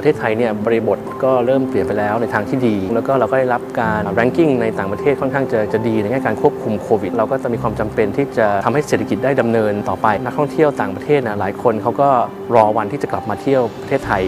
ประเทศไทยเนี่ยบริบทก็เริ่มเปลี่ยนไปแล้วในทางที่ดี แล้วก็เราก็ได้รับการแรงกิ้งในต่างประเทศค่อนข้างจะจะดีในแง่การควบคุมโควิด เราก็จะมีความจำเป็นที่จะทำให้เศรษฐกิจได้ดำเนินต่อไป นักท่องเที่ยวต่างประเทศนะหลายคนเขาก็รอวันที่จะกลับมาเที่ยวประเทศไทย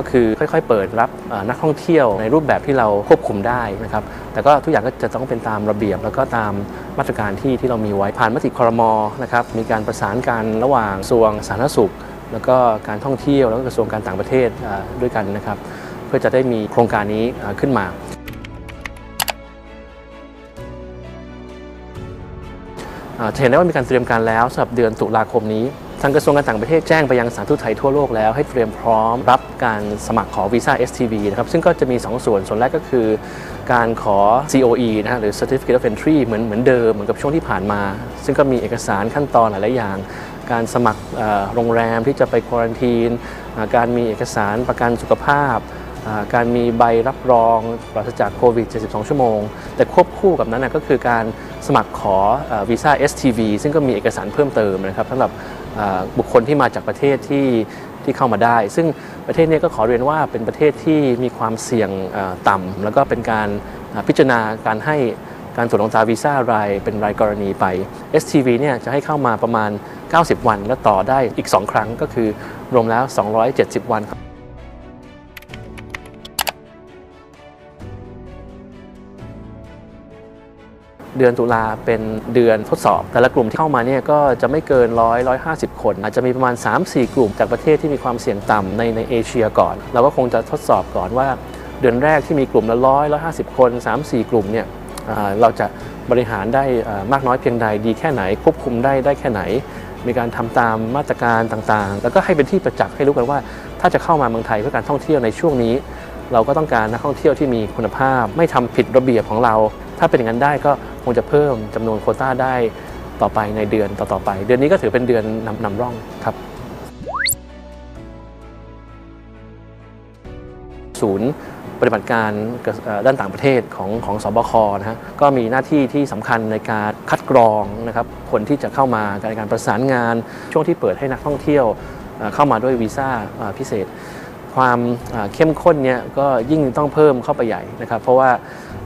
ก็คือค่อยๆ เปิดรับนักท่องเที่ยวในรูปแบบที่เราควบคุมได้นะครับแต่ก็ทุกอย่างก็จะต้องเป็นตามระเบียบ แล้วก็ตามมาตรการที่ที่เรามีไว้ผ่านมติครมนะครับมีการประสานกันระหว่างกระทรวงสาธารณสุข แล้วก็การท่องเที่ยวแล้วก็กระทรวงการต่างประเทศด้วยกันนะครับเพื่อจะได้มีโครงการนี้ขึ้นมาอ่าจะเห็นได้ว่ามีการเตรียมการแล้วสำหรับเดือนตุลาคมนี้ ทางกระทรวงการต่างประเทศแจ้งไปยังสถานทูตไทยทั่วโลกแล้วให้เตรียมพร้อมรับการสมัครขอวีซ่า STV นะครับซึ่งก็จะมี 2 ส่วนส่วนแรกก็คือ การขอ COE นะฮะหรือ Certificate of Entry เหมือนเหมือนเดิมเหมือนกับช่วงที่ผ่านมา ซึ่งก็มีเอกสารขั้นตอนหลายๆอย่าง การสมัครโรงแรมที่จะไปควอรันทีน การมีเอกสารประกันสุขภาพ การมีใบรับรองปราศจากโควิด 72 ชั่วโมง แต่ควบคู่กับนั้นนะก็คือการสมัครขอวีซ่า STV ซึ่งก็มีเอกสารเพิ่มเติมนะครับสำหรับบุคคลที่มาจากประเทศที่ที่เข้ามาได้ ซึ่งประเทศนี้ก็ขอเรียนว่าเป็นประเทศที่มีความเสี่ยงอ่าต่ำแล้วก็เป็นการพิจารณาการให้การตรวจลงตาวีซ่ารายเป็นรายกรณีไป STV เนี่ยจะให้เข้ามาประมาณ 90 วัน และต่อได้อีก 2 ครั้งก็คือรวมแล้ว 270 วันครับ เดือนตุลาเป็นเดือนทดสอบ แต่ละกลุ่มที่เข้ามาเนี่ยก็จะไม่เกินร้อยร้อยห้าสิบคน อาจจะมีประมาณ 3-4 กลุ่มจากประเทศที่มีความเสี่ยงต่ำในในเอเชียก่อน เราก็คงจะทดสอบก่อนว่า เดือนแรกที่มีกลุ่มละร้อยร้อยห้าสิบคน3-4 กลุ่มเนี่ยเราจะบริหารได้มากน้อยเพียงใดดีแค่ไหน ควบคุมได้ได้แค่ไหน มีการทำตามมาตรการต่างๆ แล้วก็ให้เป็นที่ประจักษ์ให้รู้กันว่า ถ้าจะเข้ามาเมืองไทยเพื่อการท่องเที่ยวในช่วงนี้ เราก็ต้องการนักท่องเที่ยวที่มีคุณภาพ ไม่ทำผิดระเบียบของเรา ถ้าเป็นอย่างนั้นได้ก็ คงจะเพิ่มจำนวนโคต้าได้ต่อไปในเดือนต่อๆไป เดือนนี้ก็ถือเป็นเดือนนำนำร่องครับศูนย์ปฏิบัติการด้านต่างประเทศของของสบคนะฮะก็มีหน้าที่ที่สำคัญในการคัดกรองนะครับคนที่จะเข้ามาในการประสานงาน ช่วงที่เปิดให้นักท่องเที่ยวเข้ามาด้วยวีซ่าพิเศษ ความเข้มข้นเนี่ยก็ยิ่งต้องเพิ่มเข้าไปใหญ่นะครับเพราะว่า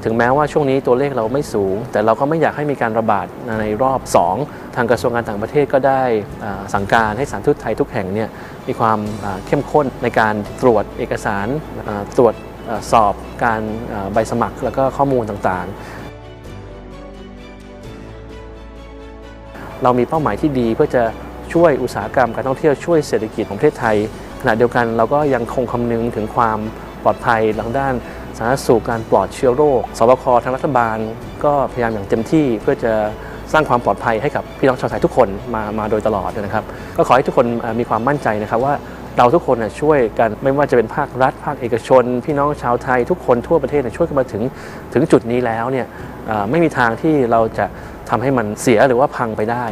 ถึงแม้ว่าช่วงนี้ตัวเลขเราไม่สูง แต่เราก็ไม่อยากให้มีการระบาดในรอบ 2 ทางกระทรวงการต่างประเทศก็ได้สั่งการให้สถานทูตไทยทุกแห่งเนี่ยมีความเข้มข้นในการตรวจเอกสารตรวจสอบการใบสมัครแล้วก็ข้อมูลต่างๆ เรามีเป้าหมายที่ดีเพื่อจะช่วยอุตสาหกรรมการท่องเที่ยวช่วยเศรษฐกิจของประเทศไทย ณะเดียวกันเราก็ยังคงคำนึงถึงความปลอดภัยทางด้านสาธารณสุขการปลอดเชื้อโรคสบคทางรัฐบาล ก็พยายามอย่างเต็มที่เพื่อจะสร้างความปลอดภัยให้กับพี่น้องชาวไทยทุกคนมามาโดยตลอดนะครับก็ขอให้ทุกคนมีความมั่นใจนะครับว่าเราทุกคนช่วยกันไม่ว่าจะเป็นภาครัฐ ภาคเอกชน พี่น้องชาวไทยทุกคนทั่วประเทศช่วยกันมาถึงถึงจุดนี้แล้วเนี่ยไม่มีทางที่เราจะทำให้มันเสียหรือว่าพังไปได้